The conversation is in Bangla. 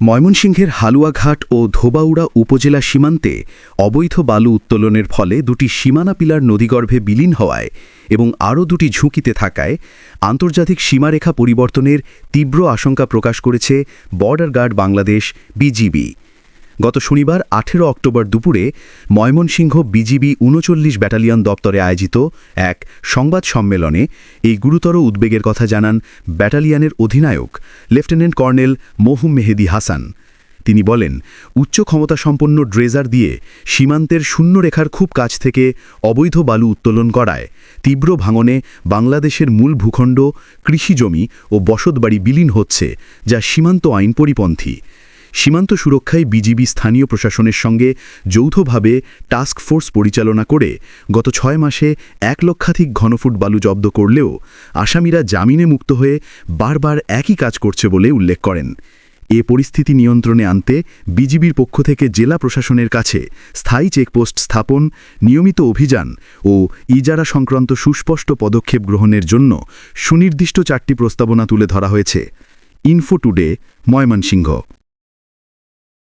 ময়মনসিংহের হালুয়াঘাট ও ধোবাউড়া উপজেলা সীমান্তে অবৈধ বালু উত্তোলনের ফলে দুটি সীমানা পিলার নদীগর্ভে বিলীন হওয়ায় এবং আরও দুটি ঝুঁকিতে থাকায় আন্তর্জাতিক সীমারেখা পরিবর্তনের তীব্র আশঙ্কা প্রকাশ করেছে বর্ডার গার্ড বাংলাদেশ বিজিবি। গত শনিবার আঠেরো অক্টোবর দুপুরে ময়মনসিংহ বিজিবি উনচল্লিশ ব্যাটালিয়ন দপ্তরে আয়োজিত এক সংবাদ সম্মেলনে এই গুরুতর উদ্বেগের কথা জানান ব্যাটালিয়নের অধিনায়ক লেফটেন্যান্ট কর্নেল মহুম মেহেদি হাসান। তিনি বলেন, উচ্চ ক্ষমতাসম্পন্ন ড্রেজার দিয়ে সীমান্তের শূন্যরেখার খুব কাছ থেকে অবৈধ বালু উত্তোলন করায় তীব্র ভাঙনে বাংলাদেশের মূল ভূখণ্ড কৃষিজমি ও বসতবাড়ি বিলীন হচ্ছে, যা সীমান্ত আইন পরিপন্থী সীমান্ত সুরক্ষায় বিজিবি স্থানীয় প্রশাসনের সঙ্গে যৌথভাবে টাস্ক ফোর্স পরিচালনা করে গত ছয় মাসে এক লক্ষাধিক ঘনফুট বালু জব্দ করলেও আসামিরা জামিনে মুক্ত হয়ে বারবার একই কাজ করছে বলে উল্লেখ করেন। এ পরিস্থিতি নিয়ন্ত্রণে আনতে বিজিবির পক্ষ থেকে জেলা প্রশাসনের কাছে স্থায়ী চেকপোস্ট স্থাপন, নিয়মিত অভিযান ও ইজারা সংক্রান্ত সুস্পষ্ট পদক্ষেপ গ্রহণের জন্য সুনির্দিষ্ট চারটি প্রস্তাবনা তুলে ধরা হয়েছে। Info today Mymensingh.